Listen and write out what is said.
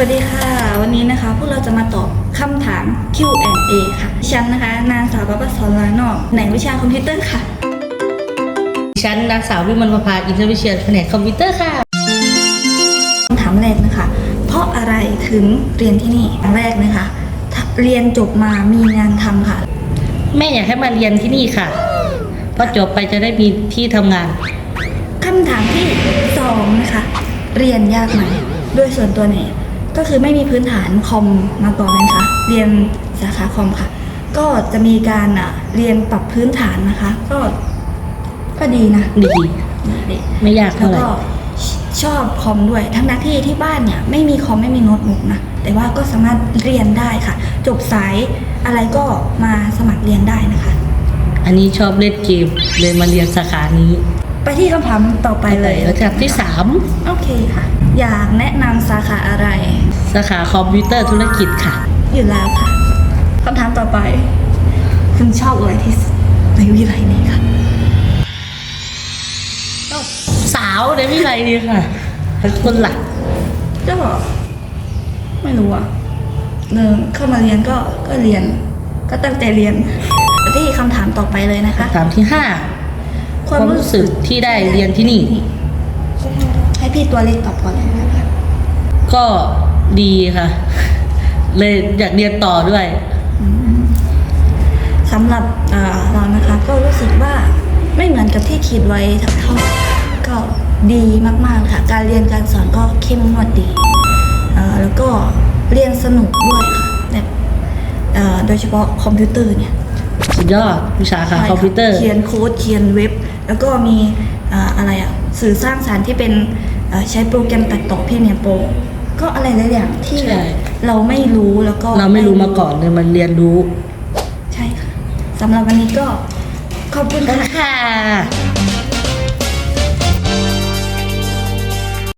วัสดีค่ะ วันนี้นะคะ พวกเราจะมาตอบคำถาม Q&A ค่ะดิฉันนะคะ นางสาวประภัสสรลานอกในวิชาคอมพิวเตอร์ค่ะฉันนางสาววิมลประภาอินเทอร์วิเชียนแผนกคอมพิวเตอร์ค่ะ คำถามแรกนะคะ เพราะอะไรถึงเรียนที่นี่อย่างแรกนะคะถ้าเรียนจบมามีงานทำค่ะ แม่อยากให้มาเรียนที่นี่ค่ะพอจบไปจะได้มีที่ทำงาน คำถามที่สองนะคะ เรียนยากไหม ด้วยส่วนตัวเนี่ย ก็คือไม่มีพื้นฐานคอมมาก่อนเลยนะคะเรียนสาขาคอมค่ะ ก็จะมีการอะเรียนปรับพื้นฐานนะคะ ก็ก็ดีนะดีดีไม่ยากแล้เท่าวไหร่ก็ชอบคอมด้วย ทั้งนักที่ที่บ้านเนี่ยไม่มีคอมไม่มีโน้ตบุ๊กนะ แต่ว่าก็สามารถเรียนได้ค่ะ จบสายอะไรก็มาสมัครเรียนได้นะคะ อันนี้ชอบเล่นเกมเลยมาเรียนสาขานี้ ไปที่คำถามต่อไปเลยแล้วจากที่สามโอเคค่ะ อยากแนะนำสาขาอะไร สาขาคอมพิวเตอร์ธุรกิจค่ะ อยู่แล้วค่ะคำถามต่อไป คุณชอบอะไรที่สุดในวิไลนี้ค่ะสาวในวิไลนี่ค่ะทั้งคนหลักก็ไม่รู้อะเดินเข้ามาเรียนก็ก็เรียน ก็ตั้งใจเรียนไปที่คำถามต่อไปเลยนะคะถามที่ห้า ความรู้สึกที่ได้เรียนที่นี่ ให้พี่ตัวเล็กตอบก่อนเลยนะคะก็ดีค่ะ เลยอยากเรียนต่อด้วยสำหรับเอ่อเรานะคะ ก็รู้สึกว่าไม่เหมือนกับที่คิดไว้ทั้งเท่าก็ดีมากๆค่ะ การเรียนการสอนก็เข้มงวดดีเอ่อแล้วก็เรียนสนุกด้วยค่ะแบบเอ่อโดยเฉพาะคอมพิวเตอร์เนี่ย สุดยอดวิชาค่ะใช่คอมพิวเตอร์ เขียนโค้ดเขียนเว็บ แล้วก็มีเอ่ออะไรอะสื่อสร้างสารรค์ที่เป็นเอ่อใช้โปรแกรมตัดต่อพี่เมียโปรก็อะไรหลายอย่างที่ใช่เราไม่รู้แล้วก็เราไม่รู้มาก่อนเลยมันเรียนรู้ ใช่ค่ะสำหรับวันนี้ก็ขอบคุณขอบคุณค่ะค่ะ